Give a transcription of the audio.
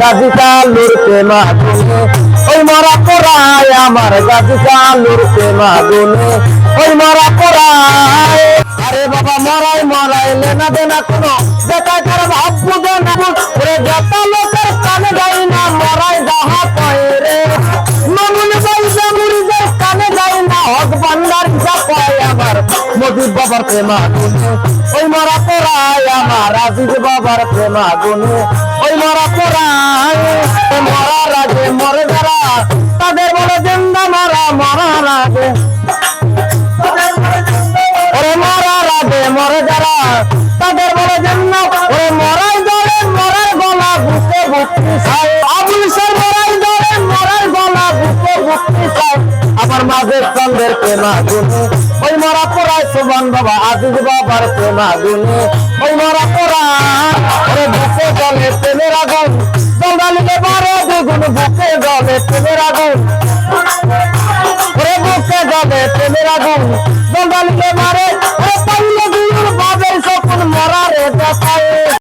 গাজী কালুর প্রেমা গুনে ওই মরা পোড়ায় আমার গাজী কালুর প্রেমা গুনে ওই মরা পোড়ায়। আরে বাবা, মরাই মরাই লেনা দেনা কোনো, বেকার কার ভাব বুঝে না ওরে যত লোকের কানে যাই না, মরাই যাহা কয় রে। মামুনি জামুরি যাই কানে যাই না, হক বান্দার যা কয় আমার। মজিদ বাবার প্রেমা গুনে ওই মরা পোড়ায় আমার, আজিজ বাবার প্রেমা গুনে ওই মরা ওই মরার আগে মরে যারা, তাদের বলে জিন্দা মারা মরার আগে ওরে মরার আগে মরে যারা, তাদের বলে জন্য ওরে মরাই ধরে মরার গলা বুকে বুকটি চাই আবুল সর মরাই ধরে মরার গলা বুকে বুকটি চাই আমার মাঝে চন্দ্রের প্রেমা গুনে ওই মরা পোড়ায় সুবান বাবা, আজিজ বাবার প্রেমা গুনে ওই মরা জলে প্রেমের আগুন জলদালিকে বারো দ্বিগুণ বুকে জলে প্রেমের আগুন ওরে বুকে জলে প্রেমের আগুন জলদালিকে মারে